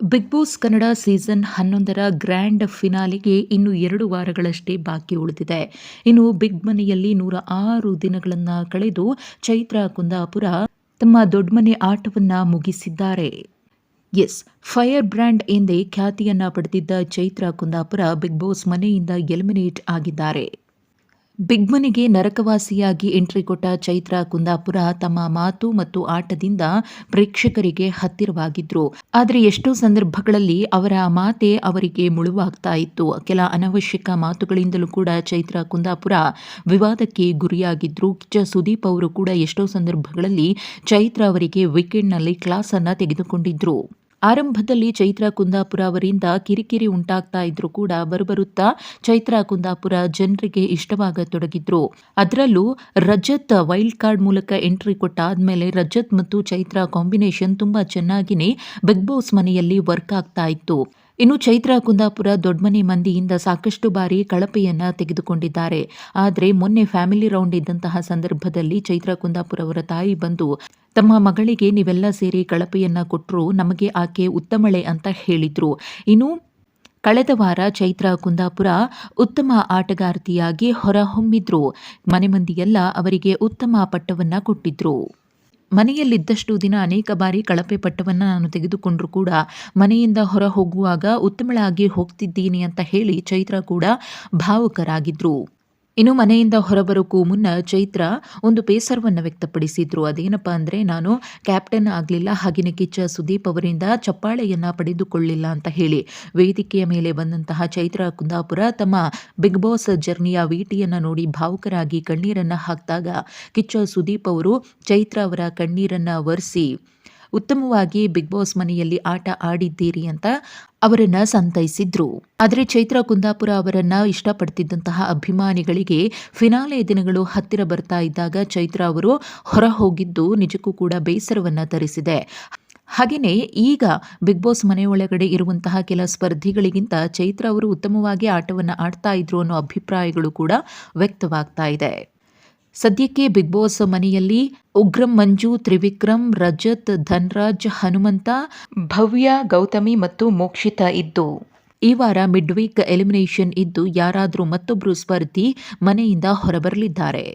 Big boss Kannada season ಹನ್ನೊಂದರ grand ಫಿನಾಲಿಗೆ ಇನ್ನು ಎರಡು ವಾರಗಳಷ್ಟೇ ಬಾಕಿ ಉಳಿದಿದೆ. ಇನ್ನು ಬಿಗ್ ಮನೆಯಲ್ಲಿ ನೂರ ಆರು ದಿನಗಳನ್ನು ಕಳೆದು ಚೈತ್ರ ಕುಂದಾಪುರ ತಮ್ಮ ದೊಡ್ಡಮನೆ ಆಟವನ್ನು ಮುಗಿಸಿದ್ದಾರೆ. ಎಸ್, ಫೈರ್ ಬ್ರ್ಯಾಂಡ್ ಎಂದೇ ಖ್ಯಾತಿಯನ್ನ ಪಡೆದಿದ್ದ ಚೈತ್ರ ಕುಂದಾಪುರ ಬಿಗ್ ಬಾಸ್ ಮನೆಯಿಂದ ಎಲಿಮಿನೇಟ್ ಆಗಿದ್ದಾರೆ. ಬಿಗ್ ಮನೆಗೆ ನರಕವಾಸಿಯಾಗಿ ಎಂಟ್ರಿ ಕೊಟ್ಟ ಚೈತ್ರ ಕುಂದಾಪುರ ತಮ್ಮ ಮಾತು ಮತ್ತು ಆಟದಿಂದ ಪ್ರೇಕ್ಷಕರಿಗೆ ಹತ್ತಿರವಾಗಿದ್ರು. ಆದರೆ ಎಷ್ಟೋ ಸಂದರ್ಭಗಳಲ್ಲಿ ಅವರ ಮಾತೆ ಅವರಿಗೆ ಮುಳುವಾಗ್ತಾ ಇತ್ತು. ಕೆಲ ಅನವಶ್ಯಕ ಮಾತುಗಳಿಂದಲೂ ಕೂಡ ಚೈತ್ರ ಕುಂದಾಪುರ ವಿವಾದಕ್ಕೆ ಗುರಿಯಾಗಿದ್ರು. ಕಿಚ್ಚ ಸುದೀಪ್ ಅವರು ಕೂಡ ಎಷ್ಟೋ ಸಂದರ್ಭಗಳಲ್ಲಿ ಚೈತ್ರ ಅವರಿಗೆ ವೀಕೆಂಡ್ನಲ್ಲಿ ಕ್ಲಾಸ್ ಅನ್ನ ತೆಗೆದುಕೊಂಡಿದ್ರು. ಆರಂಭದಲ್ಲಿ ಚೈತ್ರ ಕುಂದಾಪುರ ಅವರಿಂದ ಕಿರಿಕಿರಿ ಉಂಟಾಗ್ತಾ ಇದ್ರು ಕೂಡ ಬರಬರುತ್ತಾ ಚೈತ್ರ ಕುಂದಾಪುರ ಜನರಿಗೆ ಇಷ್ಟವಾಗತೊಡಗಿದ್ರು. ಅದರಲ್ಲೂ ರಜತ್ ವೈಲ್ಡ್ ಕಾರ್ಡ್ ಮೂಲಕ ಎಂಟ್ರಿ ಕೊಟ್ಟಾದ್ಮೇಲೆ ರಜತ್ ಮತ್ತು ಚೈತ್ರ ಕಾಂಬಿನೇಷನ್ ತುಂಬಾ ಚೆನ್ನಾಗಿನೇ ಬಿಗ್ ಬಾಸ್ ಮನೆಯಲ್ಲಿ ವರ್ಕ್ ಆಗ್ತಾ ಇತ್ತು. ಇನ್ನು ಚೈತ್ರ ಕುಂದಾಪುರ ದೊಡ್ಡಮನೆ ಮಂದಿಯಿಂದ ಸಾಕಷ್ಟು ಬಾರಿ ಕಳಪೆಯನ್ನ ತೆಗೆದುಕೊಂಡಿದ್ದಾರೆ. ಆದರೆ ಮೊನ್ನೆ ಫ್ಯಾಮಿಲಿ ರೌಂಡ್ ಇದ್ದಂತಹ ಸಂದರ್ಭದಲ್ಲಿ ಚೈತ್ರ ಕುಂದಾಪುರ ಅವರ ತಾಯಿ ಬಂದು ತಮ್ಮ ಮಗಳಿಗೆ ನೀವೆಲ್ಲ ಸೇರಿ ಕಳಪೆಯನ್ನು ಕೊಟ್ಟರು ನಮಗೆ ಆಕೆ ಉತ್ತಮಳೆ ಅಂತ ಹೇಳಿದರು. ಇನ್ನು ಕಳೆದ ವಾರ ಚೈತ್ರ ಕುಂದಾಪುರ ಉತ್ತಮ ಆಟಗಾರ್ತಿಯಾಗಿ ಹೊರಹೊಮ್ಮಿದ್ರು. ಮನೆ ಮಂದಿಯೆಲ್ಲ ಅವರಿಗೆ ಉತ್ತಮ ಪಟ್ಟವನ್ನ ಕೊಟ್ಟಿದ್ರು. ಮನೆಯಲ್ಲಿದ್ದಷ್ಟು ದಿನ ಅನೇಕ ಬಾರಿ ಕಳಪೆ ಪಟ್ಟವನ್ನು ನಾನು ತೆಗೆದುಕೊಂಡರೂ ಕೂಡ. ಮನೆಯಿಂದ ಹೊರ ಹೋಗುವಾಗ ಉತ್ತಮಳಾಗಿ ಹೋಗ್ತಿದ್ದೀನಿ ಅಂತ ಹೇಳಿ ಚೈತ್ರ ಕೂಡ ಭಾವುಕರಾಗಿದ್ರು. ಇನ್ನು ಮನೆಯಿಂದ ಹೊರಬರೋಕ್ಕೂ ಮುನ್ನ ಚೈತ್ರ ಒಂದು ಬೇಸರವನ್ನು ವ್ಯಕ್ತಪಡಿಸಿದ್ರು. ಅದೇನಪ್ಪ ಅಂದರೆ, ನಾನು ಕ್ಯಾಪ್ಟನ್ ಆಗಲಿಲ್ಲ ಹಾಗೆಯೇ ಕಿಚ್ಚ ಸುದೀಪ್ ಅವರಿಂದ ಚಪ್ಪಾಳೆಯನ್ನು ಪಡೆದುಕೊಳ್ಳಿಲ್ಲ ಅಂತ ಹೇಳಿ. ವೇದಿಕೆಯ ಮೇಲೆ ಬಂದಂತಹ ಚೈತ್ರ ಕುಂದಾಪುರ ತಮ್ಮ ಬಿಗ್ ಬಾಸ್ ಜರ್ನಿಯ ವೀಟಿಯನ್ನು ನೋಡಿ ಭಾವುಕರಾಗಿ ಕಣ್ಣೀರನ್ನು ಹಾಕಿದಾಗ ಕಿಚ್ಚ ಸುದೀಪ್ ಅವರು ಚೈತ್ರ ಅವರ ಕಣ್ಣೀರನ್ನು ಒರೆಸಿ ಉತ್ತಮವಾಗಿ ಬಿಗ್ ಬಾಸ್ ಮನೆಯಲ್ಲಿ ಆಟ ಆಡಿದ್ದೀರಿ ಅಂತ ಅವರನ್ನ ಸಂತೈಸಿದ್ರು. ಆದರೆ ಚೈತ್ರ ಕುಂದಾಪುರ ಅವರನ್ನ ಇಷ್ಟಪಡ್ತಿದ್ದಂತಹ ಅಭಿಮಾನಿಗಳಿಗೆ ಫಿನಾಲೆ ದಿನಗಳು ಹತ್ತಿರ ಬರ್ತಾ ಇದ್ದಾಗ ಚೈತ್ರ ಅವರು ಹೊರ ಹೋಗಿದ್ದು ನಿಜಕ್ಕೂ ಕೂಡ ಬೇಸರವನ್ನ ತರಿಸಿದೆ. ಹಾಗೆಯೇ ಈಗ ಬಿಗ್ ಬಾಸ್ ಮನೆಯೊಳಗಡೆ ಇರುವಂತಹ ಕೆಲ ಸ್ಪರ್ಧಿಗಳಿಗಿಂತ ಚೈತ್ರ ಅವರು ಉತ್ತಮವಾಗಿ ಆಟವನ್ನು ಆಡ್ತಾ ಇದ್ರು ಅನ್ನೋ ಅಭಿಪ್ರಾಯಗಳು ಕೂಡ ವ್ಯಕ್ತವಾಗ್ತಾ ಇದೆ. ಸದ್ಯಕ್ಕೆ ಬಿಗ್ ಬಾಸ್ ಮನೆಯಲ್ಲಿ ಉಗ್ರಂ, ಮಂಜು, ತ್ರಿವಿಕ್ರಮ್, ರಜತ್, ಧನ್ರಾಜ್, ಹನುಮಂತ, ಭವ್ಯ, ಗೌತಮಿ ಮತ್ತು ಮೋಕ್ಷಿತ ಇದ್ದು, ಈ ವಾರ ಮಿಡ್ ವೀಕ್ ಎಲಿಮಿನೇಷನ್ ಇದ್ದು ಯಾರಾದರೂ ಮತ್ತೊಬ್ಬರು ಸ್ಪರ್ಧಿ ಮನೆಯಿಂದ ಹೊರಬರಲಿದ್ದಾರೆ.